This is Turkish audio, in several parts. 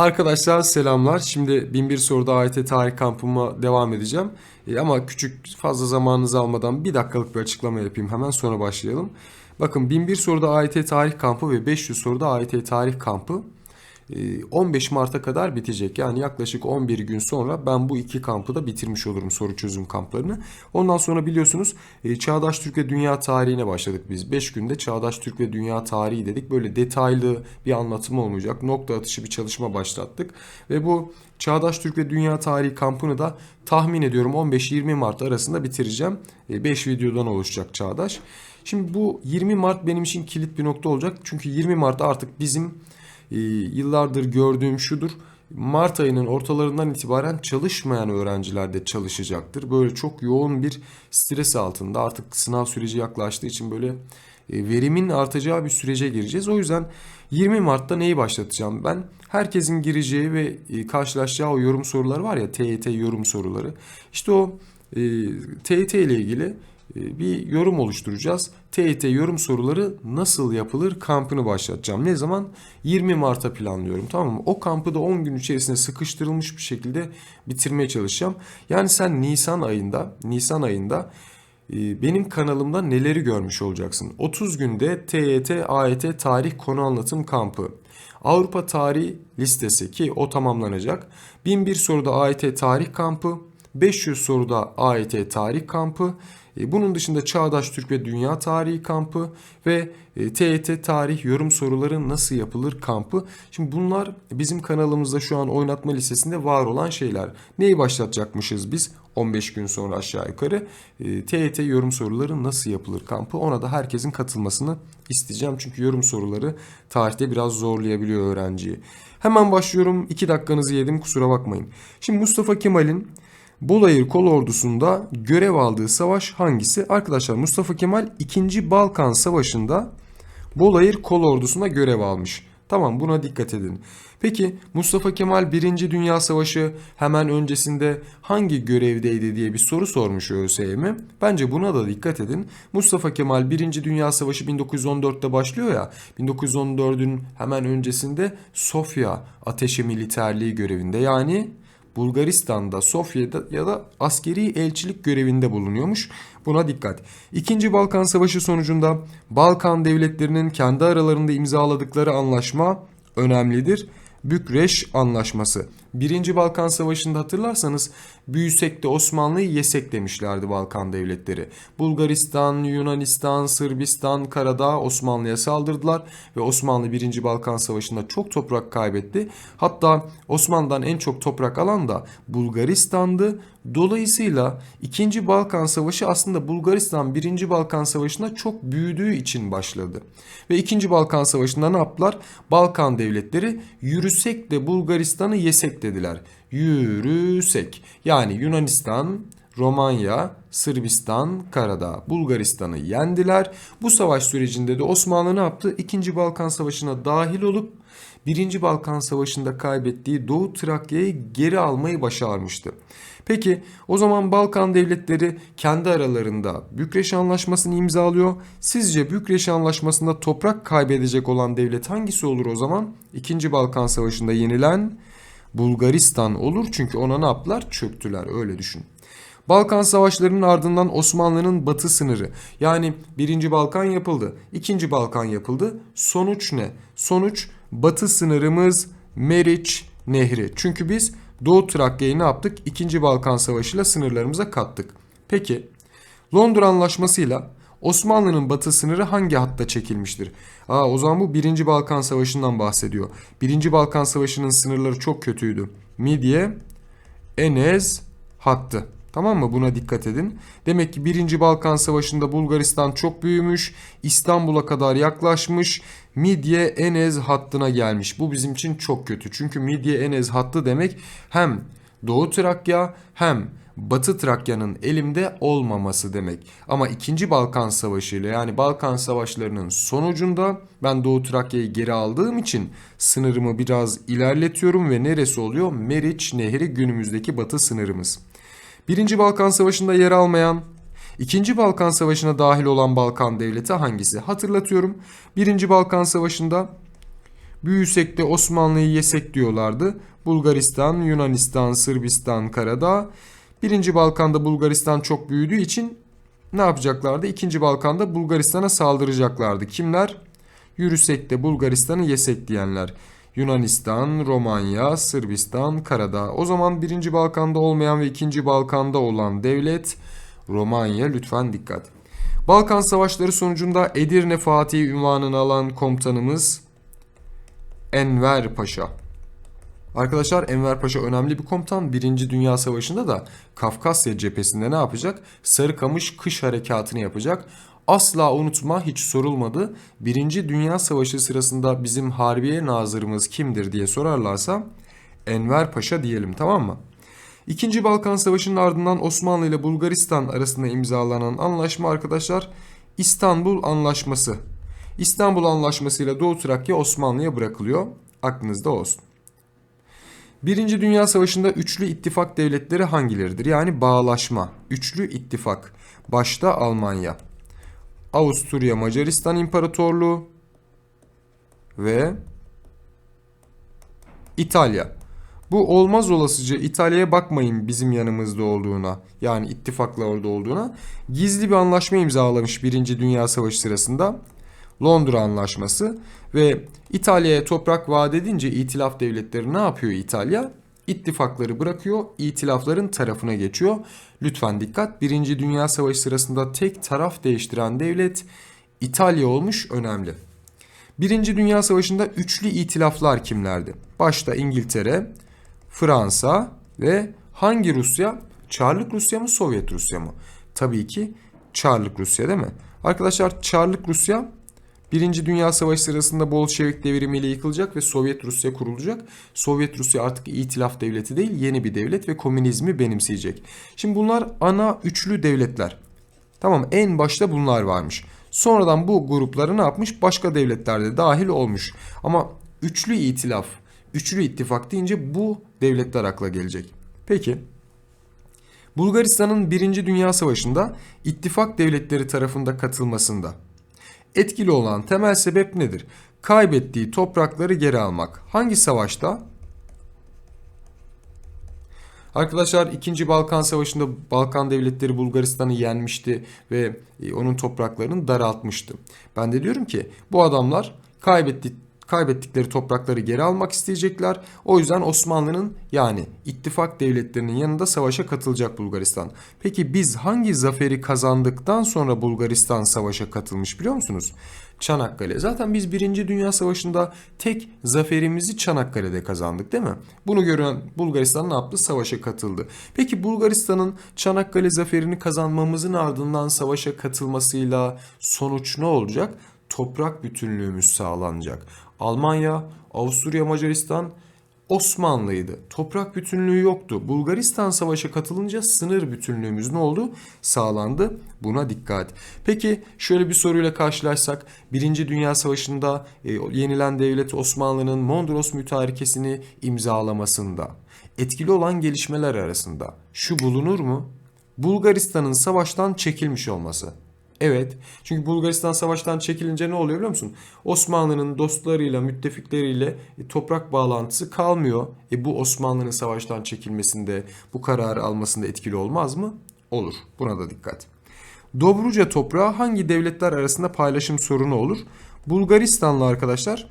Arkadaşlar selamlar. Şimdi 1001 soruda AYT tarih kampıma devam edeceğim. E, ama küçük fazla zamanınızı almadan bir dakikalık bir açıklama yapayım hemen sonra başlayalım. Bakın 1001 soruda AYT tarih kampı ve 500 soruda AYT tarih kampı 15 Mart'a kadar bitecek. Yani yaklaşık 11 gün sonra ben bu iki kampı da bitirmiş olurum soru çözüm kamplarını. Ondan sonra biliyorsunuz e, Çağdaş Türk ve Dünya tarihine başladık biz. 5 günde Çağdaş Türk ve Dünya tarihi dedik. Böyle detaylı bir anlatım olmayacak. Nokta atışı bir çalışma başlattık. Ve bu Çağdaş Türk ve Dünya Tarihi kampını da tahmin ediyorum 15-20 Mart arasında bitireceğim. 5 videodan oluşacak Çağdaş. Şimdi bu 20 Mart benim için kilit bir nokta olacak. Çünkü 20 Mart artık bizim e, yıllardır gördüğüm şudur. Mart ayının ortalarından itibaren çalışmayan öğrenciler de çalışacaktır. Böyle çok yoğun bir stres altında artık sınav süreci yaklaştığı için böyle e, verimin artacağı bir sürece gireceğiz. O yüzden 20 Mart'ta neyi başlatacağım ben? Herkesin gireceği ve e, karşılaşacağı o yorum soruları var ya TYT yorum soruları. İşte o e, TYT ile ilgili e, bir yorum oluşturacağız. TYT yorum soruları nasıl yapılır kampını başlatacağım. Ne zaman? 20 Mart'a planlıyorum tamam mı? O kampı da 10 gün içerisinde sıkıştırılmış bir şekilde bitirmeye çalışacağım. Yani sen Nisan ayında, Nisan ayında e, benim kanalımda neleri görmüş olacaksın? 30 günde TYT, AYT tarih konu anlatım kampı. Avrupa Tarihi listesi ki o tamamlanacak. 1001 soruda AYT tarih kampı. 500 soruda AYT tarih kampı. E, bunun dışında Çağdaş Türk ve Dünya Tarihi kampı ve TET tarih yorum soruları nasıl yapılır kampı. Şimdi bunlar bizim kanalımızda şu an oynatma listesinde var olan şeyler. Neyi başlatacakmışız biz 15 gün sonra aşağı yukarı? TET yorum soruları nasıl yapılır kampı. Ona da herkesin katılmasını isteyeceğim. Çünkü yorum soruları tarihte biraz zorlayabiliyor öğrenciyi. Hemen başlıyorum. 2 dakikanızı yedim kusura bakmayın. Şimdi Mustafa Kemal'in Bolayır Kol Ordusu'nda görev aldığı savaş hangisi? Arkadaşlar Mustafa Kemal 2. Balkan Savaşı'nda Bolayır Kol Ordusu'nda görev almış. Tamam buna dikkat edin. Peki Mustafa Kemal 1. Dünya Savaşı hemen öncesinde hangi görevdeydi diye bir soru sormuş ÖSYM. Bence buna da dikkat edin. Mustafa Kemal 1. Dünya Savaşı 1914'te başlıyor ya. 1914'ün hemen öncesinde Sofya Ateşi Militerliği görevinde yani Bulgaristan'da, Sofya'da ya da askeri elçilik görevinde bulunuyormuş. Buna dikkat. İkinci Balkan Savaşı sonucunda Balkan devletlerinin kendi aralarında imzaladıkları anlaşma önemlidir. Bükreş Anlaşması. Birinci Balkan Savaşı'nda hatırlarsanız büyüsek de Osmanlı'yı yesek demişlerdi Balkan devletleri. Bulgaristan, Yunanistan, Sırbistan, Karadağ Osmanlı'ya saldırdılar ve Osmanlı 1. Balkan Savaşı'nda çok toprak kaybetti. Hatta Osmanlı'dan en çok toprak alan da Bulgaristan'dı. Dolayısıyla 2. Balkan Savaşı aslında Bulgaristan 1. Balkan Savaşı'nda çok büyüdüğü için başladı. Ve 2. Balkan Savaşı'nda ne yaptılar? Balkan devletleri yürüsek de Bulgaristan'ı yesek dediler. Yürüsek. Yani Yunanistan, Romanya, Sırbistan, Karadağ, Bulgaristan'ı yendiler. Bu savaş sürecinde de Osmanlı ne yaptı? İkinci Balkan Savaşı'na dahil olup Birinci Balkan Savaşı'nda kaybettiği Doğu Trakya'yı geri almayı başarmıştı. Peki o zaman Balkan devletleri kendi aralarında Bükreş Anlaşması'nı imzalıyor. Sizce Bükreş Anlaşması'nda toprak kaybedecek olan devlet hangisi olur o zaman? İkinci Balkan Savaşı'nda yenilen Bulgaristan olur çünkü ona ne yaptılar? Çöktüler öyle düşün. Balkan Savaşları'nın ardından Osmanlı'nın batı sınırı yani 1. Balkan yapıldı, 2. Balkan yapıldı. Sonuç ne? Sonuç batı sınırımız Meriç Nehri. Çünkü biz Doğu Trakya'yı ne yaptık? 2. Balkan Savaşı ile sınırlarımıza kattık. Peki Londra Anlaşması'yla Osmanlı'nın batı sınırı hangi hatta çekilmiştir? Aa, o zaman bu 1. Balkan Savaşı'ndan bahsediyor. 1. Balkan Savaşı'nın sınırları çok kötüydü. Midye, Enez hattı. Tamam mı? Buna dikkat edin. Demek ki 1. Balkan Savaşı'nda Bulgaristan çok büyümüş. İstanbul'a kadar yaklaşmış. Midye Enez hattına gelmiş. Bu bizim için çok kötü. Çünkü Midye Enez hattı demek hem Doğu Trakya hem Batı Trakya'nın elimde olmaması demek. Ama 2. Balkan Savaşı ile yani Balkan Savaşlarının sonucunda ben Doğu Trakya'yı geri aldığım için sınırımı biraz ilerletiyorum ve neresi oluyor? Meriç Nehri günümüzdeki batı sınırımız. Birinci Balkan Savaşı'nda yer almayan, İkinci Balkan Savaşı'na dahil olan Balkan devleti hangisi? Hatırlatıyorum. Birinci Balkan Savaşı'nda Büyüsek de Osmanlı'yı yesek diyorlardı. Bulgaristan, Yunanistan, Sırbistan, Karadağ. Birinci Balkan'da Bulgaristan çok büyüdüğü için ne yapacaklardı? İkinci Balkan'da Bulgaristan'a saldıracaklardı. Kimler? Yürüsek de Bulgaristan'ı yesek diyenler. Yunanistan, Romanya, Sırbistan, Karadağ. O zaman birinci Balkan'da olmayan ve ikinci Balkan'da olan devlet Romanya. Lütfen dikkat. Balkan Savaşları sonucunda Edirne Fatih ünvanını alan komutanımız Enver Paşa. Arkadaşlar Enver Paşa önemli bir komutan. Birinci Dünya Savaşı'nda da Kafkasya cephesinde ne yapacak? Sarıkamış kış harekatını yapacak. Asla unutma hiç sorulmadı. Birinci Dünya Savaşı sırasında bizim Harbiye Nazırımız kimdir diye sorarlarsa Enver Paşa diyelim tamam mı? İkinci Balkan Savaşı'nın ardından Osmanlı ile Bulgaristan arasında imzalanan anlaşma arkadaşlar İstanbul Anlaşması. İstanbul Anlaşması ile Doğu Trakya Osmanlı'ya bırakılıyor. Aklınızda olsun. Birinci Dünya Savaşı'nda üçlü ittifak devletleri hangileridir? Yani bağlaşma, üçlü ittifak. Başta Almanya, Avusturya Macaristan İmparatorluğu ve İtalya. Bu olmaz olasıca İtalya'ya bakmayın bizim yanımızda olduğuna. Yani ittifakla orada olduğuna. Gizli bir anlaşma imzalamış Birinci Dünya Savaşı sırasında. Londra Anlaşması ve İtalya'ya toprak vaat edince itilaf devletleri ne yapıyor İtalya? İttifakları bırakıyor, itilafların tarafına geçiyor. Lütfen dikkat. Birinci Dünya Savaşı sırasında tek taraf değiştiren devlet İtalya olmuş önemli. Birinci Dünya Savaşı'nda üçlü itilaflar kimlerdi? Başta İngiltere, Fransa ve hangi Rusya? Çarlık Rusya mı Sovyet Rusya mı? Tabii ki Çarlık Rusya değil mi? Arkadaşlar Çarlık Rusya Birinci Dünya Savaşı sırasında Bolşevik devrimiyle yıkılacak ve Sovyet Rusya kurulacak. Sovyet Rusya artık itilaf devleti değil yeni bir devlet ve komünizmi benimseyecek. Şimdi bunlar ana üçlü devletler. Tamam en başta bunlar varmış. Sonradan bu grupları ne yapmış? Başka devletlerde dahil olmuş. Ama üçlü itilaf, üçlü ittifak deyince bu devletler akla gelecek. Peki Bulgaristan'ın Birinci Dünya Savaşı'nda ittifak devletleri tarafında katılmasında etkili olan temel sebep nedir? Kaybettiği toprakları geri almak. Hangi savaşta? Arkadaşlar 2. Balkan Savaşı'nda Balkan devletleri Bulgaristan'ı yenmişti ve e, onun topraklarını daraltmıştı. Ben de diyorum ki bu adamlar kaybetti, kaybettikleri toprakları geri almak isteyecekler. O yüzden Osmanlı'nın yani ittifak devletlerinin yanında savaşa katılacak Bulgaristan. Peki biz hangi zaferi kazandıktan sonra Bulgaristan savaşa katılmış biliyor musunuz? Çanakkale. Zaten biz Birinci Dünya Savaşı'nda tek zaferimizi Çanakkale'de kazandık değil mi? Bunu gören Bulgaristan ne yaptı? Savaşa katıldı. Peki Bulgaristan'ın Çanakkale zaferini kazanmamızın ardından savaşa katılmasıyla sonuç ne olacak? Toprak bütünlüğümüz sağlanacak. Almanya, Avusturya, Macaristan Osmanlıydı. Toprak bütünlüğü yoktu. Bulgaristan savaşa katılınca sınır bütünlüğümüz ne oldu? Sağlandı. Buna dikkat. Peki şöyle bir soruyla karşılaşsak. Birinci Dünya Savaşı'nda e, yenilen devlet Osmanlı'nın Mondros mütarekesini imzalamasında etkili olan gelişmeler arasında şu bulunur mu? Bulgaristan'ın savaştan çekilmiş olması. Evet. Çünkü Bulgaristan savaştan çekilince ne oluyor biliyor musun? Osmanlı'nın dostlarıyla, müttefikleriyle e, toprak bağlantısı kalmıyor. E bu Osmanlı'nın savaştan çekilmesinde, bu kararı almasında etkili olmaz mı? Olur. Buna da dikkat. Dobruca toprağı hangi devletler arasında paylaşım sorunu olur? Bulgaristanlı arkadaşlar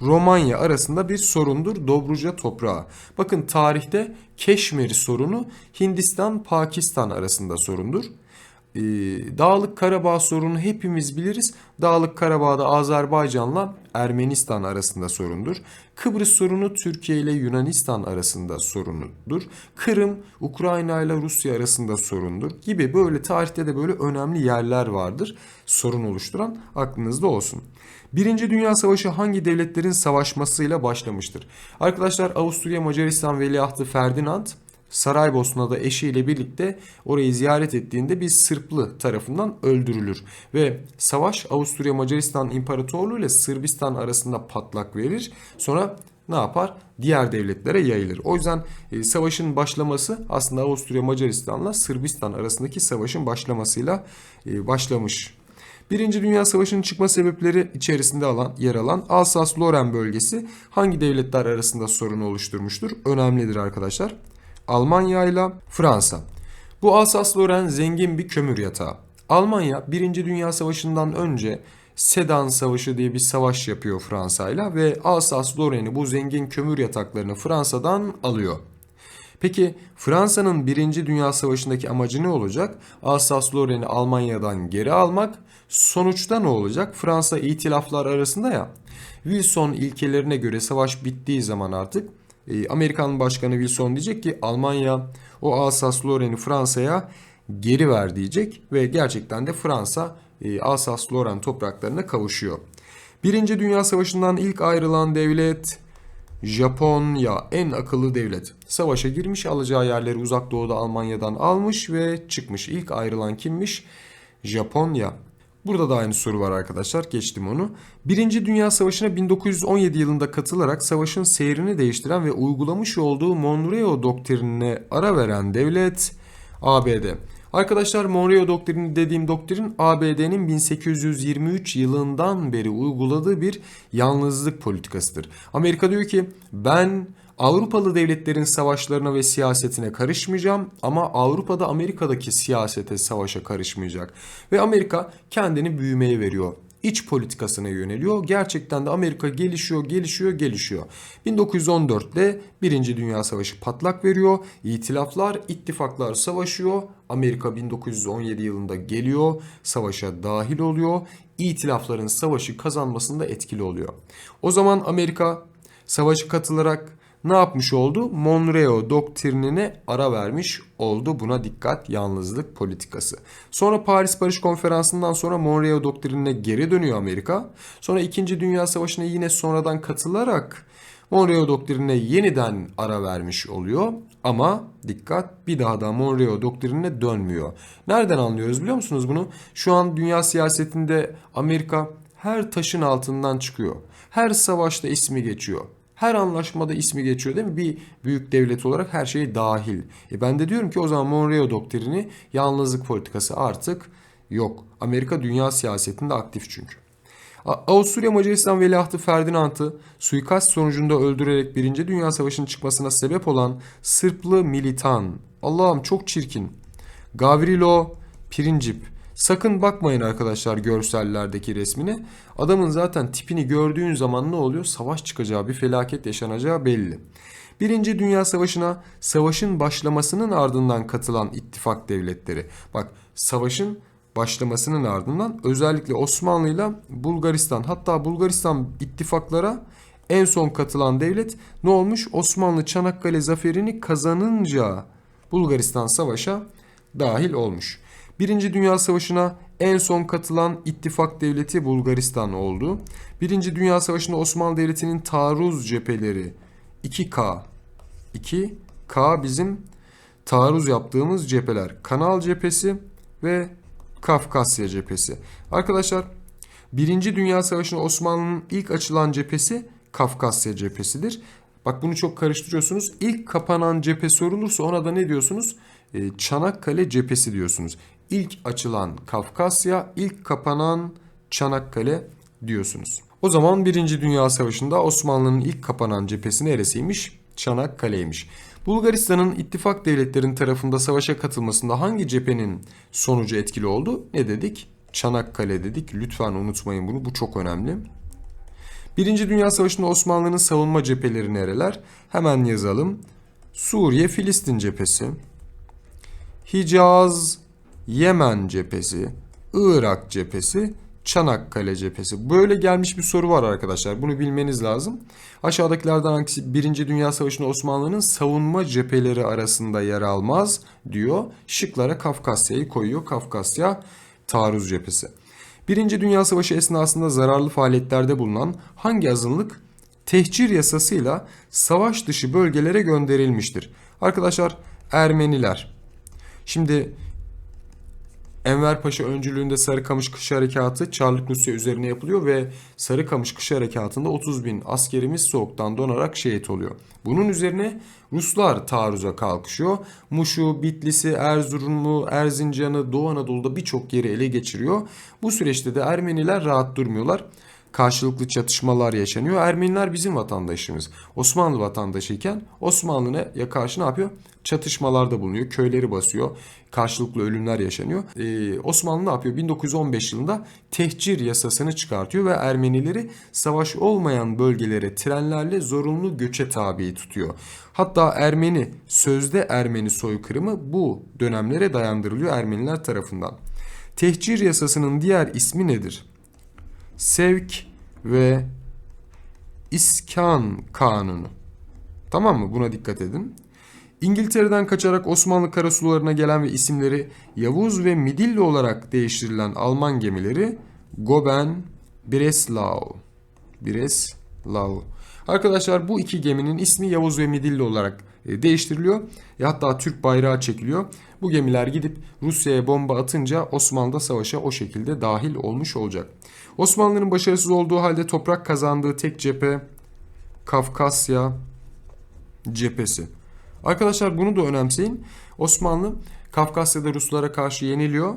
Romanya arasında bir sorundur Dobruca toprağı. Bakın tarihte Keşmir sorunu Hindistan-Pakistan arasında sorundur. Ee, Dağlık Karabağ sorunu hepimiz biliriz. Dağlık Karabağ'da Azerbaycan'la Ermenistan arasında sorundur. Kıbrıs sorunu Türkiye ile Yunanistan arasında sorunudur. Kırım Ukrayna ile Rusya arasında sorundur gibi böyle tarihte de böyle önemli yerler vardır. Sorun oluşturan aklınızda olsun. Birinci Dünya Savaşı hangi devletlerin savaşmasıyla başlamıştır? Arkadaşlar Avusturya Macaristan Veliahtı Ferdinand Saraybosna'da eşiyle birlikte orayı ziyaret ettiğinde bir Sırplı tarafından öldürülür. Ve savaş Avusturya Macaristan İmparatorluğu ile Sırbistan arasında patlak verir. Sonra ne yapar? Diğer devletlere yayılır. O yüzden e, savaşın başlaması aslında Avusturya Macaristan'la Sırbistan arasındaki savaşın başlamasıyla e, başlamış. Birinci Dünya Savaşı'nın çıkma sebepleri içerisinde alan, yer alan Alsas-Lorraine bölgesi hangi devletler arasında sorun oluşturmuştur? Önemlidir arkadaşlar. Almanya ile Fransa. Bu Alsas-Lorraine zengin bir kömür yatağı. Almanya 1. Dünya Savaşı'ndan önce Sedan Savaşı diye bir savaş yapıyor Fransa'yla ve Alsas-Lorraine'i bu zengin kömür yataklarını Fransa'dan alıyor. Peki Fransa'nın 1. Dünya Savaşı'ndaki amacı ne olacak? Alsas-Lorraine'i Almanya'dan geri almak. Sonuçta ne olacak? Fransa itilaflar arasında ya. Wilson ilkelerine göre savaş bittiği zaman artık e, Amerikan Başkanı Wilson diyecek ki Almanya o Alsas-Lorraine'i Fransa'ya geri ver diyecek ve gerçekten de Fransa e, Alsas-Lorraine topraklarına kavuşuyor. Birinci Dünya Savaşı'ndan ilk ayrılan devlet Japonya en akıllı devlet. Savaşa girmiş alacağı yerleri uzak doğuda Almanya'dan almış ve çıkmış. İlk ayrılan kimmiş? Japonya. Burada da aynı soru var arkadaşlar. Geçtim onu. Birinci Dünya Savaşı'na 1917 yılında katılarak savaşın seyrini değiştiren ve uygulamış olduğu Monroe doktrinine ara veren devlet ABD. Arkadaşlar Monroe doktrini dediğim doktrin ABD'nin 1823 yılından beri uyguladığı bir yalnızlık politikasıdır. Amerika diyor ki ben Avrupalı devletlerin savaşlarına ve siyasetine karışmayacağım ama Avrupa'da Amerika'daki siyasete, savaşa karışmayacak. Ve Amerika kendini büyümeye veriyor iç politikasına yöneliyor. Gerçekten de Amerika gelişiyor, gelişiyor, gelişiyor. 1914'te Birinci Dünya Savaşı patlak veriyor. İtilaflar, ittifaklar savaşıyor. Amerika 1917 yılında geliyor, savaşa dahil oluyor. İtilafların savaşı kazanmasında etkili oluyor. O zaman Amerika savaşı katılarak ne yapmış oldu? Monroe doktrinine ara vermiş oldu. Buna dikkat yalnızlık politikası. Sonra Paris Barış Konferansı'ndan sonra Monroe doktrinine geri dönüyor Amerika. Sonra 2. Dünya Savaşı'na yine sonradan katılarak Monroe doktrinine yeniden ara vermiş oluyor. Ama dikkat bir daha da Monroe doktrinine dönmüyor. Nereden anlıyoruz biliyor musunuz bunu? Şu an dünya siyasetinde Amerika her taşın altından çıkıyor. Her savaşta ismi geçiyor. Her anlaşmada ismi geçiyor değil mi? Bir büyük devlet olarak her şey dahil. E ben de diyorum ki o zaman Monroe doktrini yalnızlık politikası artık yok. Amerika dünya siyasetinde aktif çünkü. Avusturya Macaristan veliahtı Ferdinand'ı suikast sonucunda öldürerek 1. Dünya Savaşı'nın çıkmasına sebep olan Sırplı militan. Allah'ım çok çirkin. Gavrilo Princip Sakın bakmayın arkadaşlar görsellerdeki resmine. Adamın zaten tipini gördüğün zaman ne oluyor? Savaş çıkacağı, bir felaket yaşanacağı belli. Birinci Dünya Savaşı'na savaşın başlamasının ardından katılan ittifak devletleri. Bak savaşın başlamasının ardından özellikle Osmanlı ile Bulgaristan hatta Bulgaristan ittifaklara en son katılan devlet ne olmuş? Osmanlı Çanakkale zaferini kazanınca Bulgaristan savaşa dahil olmuş. Birinci Dünya Savaşı'na en son katılan ittifak devleti Bulgaristan oldu. Birinci Dünya Savaşı'nda Osmanlı Devleti'nin taarruz cepheleri 2K. 2K bizim taarruz yaptığımız cepheler. Kanal cephesi ve Kafkasya cephesi. Arkadaşlar Birinci Dünya Savaşı'nda Osmanlı'nın ilk açılan cephesi Kafkasya cephesidir. Bak bunu çok karıştırıyorsunuz. İlk kapanan cephe sorulursa ona da ne diyorsunuz? Ee, Çanakkale cephesi diyorsunuz. İlk açılan Kafkasya, ilk kapanan Çanakkale diyorsunuz. O zaman Birinci Dünya Savaşı'nda Osmanlı'nın ilk kapanan cephesi neresiymiş? Çanakkale'ymiş. Bulgaristan'ın ittifak devletlerin tarafında savaşa katılmasında hangi cephenin sonucu etkili oldu? Ne dedik? Çanakkale dedik. Lütfen unutmayın bunu. Bu çok önemli. Birinci Dünya Savaşı'nda Osmanlı'nın savunma cepheleri nereler? Hemen yazalım. Suriye, Filistin cephesi. Hicaz, Yemen cephesi, Irak cephesi, Çanakkale cephesi. Böyle gelmiş bir soru var arkadaşlar. Bunu bilmeniz lazım. Aşağıdakilerden hangisi 1. Dünya Savaşı'nda Osmanlı'nın savunma cepheleri arasında yer almaz diyor. Şıklara Kafkasya'yı koyuyor. Kafkasya taarruz cephesi. Birinci Dünya Savaşı esnasında zararlı faaliyetlerde bulunan hangi azınlık tehcir yasasıyla savaş dışı bölgelere gönderilmiştir? Arkadaşlar Ermeniler. Şimdi Enver Paşa öncülüğünde Sarıkamış Kışı Harekatı Çarlık Rusya üzerine yapılıyor ve Sarıkamış Kışı Harekatı'nda 30 bin askerimiz soğuktan donarak şehit oluyor. Bunun üzerine Ruslar taarruza kalkışıyor. Muş'u, Bitlis'i, Erzurum'u, Erzincan'ı, Doğu Anadolu'da birçok yeri ele geçiriyor. Bu süreçte de Ermeniler rahat durmuyorlar karşılıklı çatışmalar yaşanıyor. Ermeniler bizim vatandaşımız. Osmanlı vatandaşıyken Osmanlı ne ya karşı ne yapıyor? Çatışmalarda bulunuyor. Köyleri basıyor. Karşılıklı ölümler yaşanıyor. Ee, Osmanlı ne yapıyor? 1915 yılında tehcir yasasını çıkartıyor ve Ermenileri savaş olmayan bölgelere trenlerle zorunlu göçe tabi tutuyor. Hatta Ermeni, sözde Ermeni soykırımı bu dönemlere dayandırılıyor Ermeniler tarafından. Tehcir yasasının diğer ismi nedir? Sevk ve iskan kanunu. Tamam mı? Buna dikkat edin. İngiltere'den kaçarak Osmanlı karasularına gelen ve isimleri Yavuz ve Midilli olarak değiştirilen Alman gemileri Goben, Breslau. Breslau. Arkadaşlar bu iki geminin ismi Yavuz ve Midilli olarak e, değiştiriliyor. E, hatta Türk bayrağı çekiliyor. Bu gemiler gidip Rusya'ya bomba atınca Osmanlı da savaşa o şekilde dahil olmuş olacak. Osmanlı'nın başarısız olduğu halde toprak kazandığı tek cephe Kafkasya cephesi. Arkadaşlar bunu da önemseyin. Osmanlı Kafkasya'da Ruslara karşı yeniliyor.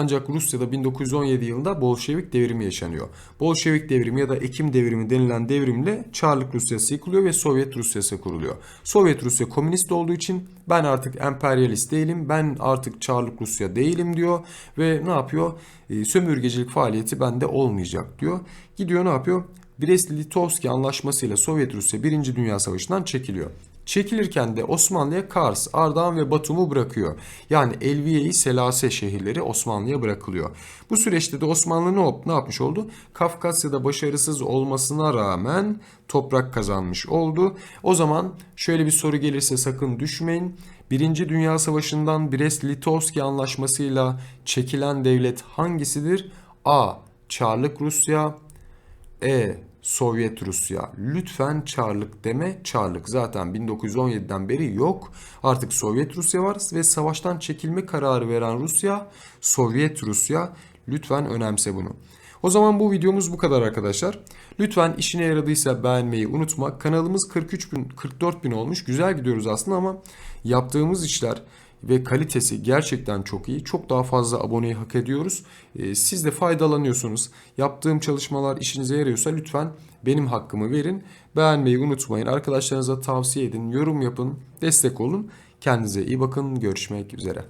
Ancak Rusya'da 1917 yılında Bolşevik devrimi yaşanıyor. Bolşevik devrimi ya da Ekim devrimi denilen devrimle Çarlık Rusyası yıkılıyor ve Sovyet Rusyası kuruluyor. Sovyet Rusya komünist olduğu için ben artık emperyalist değilim, ben artık Çarlık Rusya değilim diyor ve ne yapıyor? E, sömürgecilik faaliyeti bende olmayacak diyor. Gidiyor ne yapıyor? Brest-Litovski anlaşmasıyla Sovyet Rusya 1. Dünya Savaşı'ndan çekiliyor. Çekilirken de Osmanlı'ya Kars, Ardahan ve Batum'u bırakıyor. Yani Elviye-i Selase şehirleri Osmanlı'ya bırakılıyor. Bu süreçte de Osmanlı ne, ne yapmış oldu? Kafkasya'da başarısız olmasına rağmen toprak kazanmış oldu. O zaman şöyle bir soru gelirse sakın düşmeyin. Birinci Dünya Savaşı'ndan Brest-Litovski anlaşmasıyla çekilen devlet hangisidir? A. Çarlık Rusya E. Sovyet Rusya. Lütfen Çarlık deme. Çarlık zaten 1917'den beri yok. Artık Sovyet Rusya var ve savaştan çekilme kararı veren Rusya Sovyet Rusya. Lütfen önemse bunu. O zaman bu videomuz bu kadar arkadaşlar. Lütfen işine yaradıysa beğenmeyi unutma. Kanalımız 43 bin, 44 bin olmuş. Güzel gidiyoruz aslında ama yaptığımız işler ve kalitesi gerçekten çok iyi. Çok daha fazla aboneyi hak ediyoruz. Ee, siz de faydalanıyorsunuz. Yaptığım çalışmalar işinize yarıyorsa lütfen benim hakkımı verin. Beğenmeyi unutmayın. Arkadaşlarınıza tavsiye edin. Yorum yapın. Destek olun. Kendinize iyi bakın. Görüşmek üzere.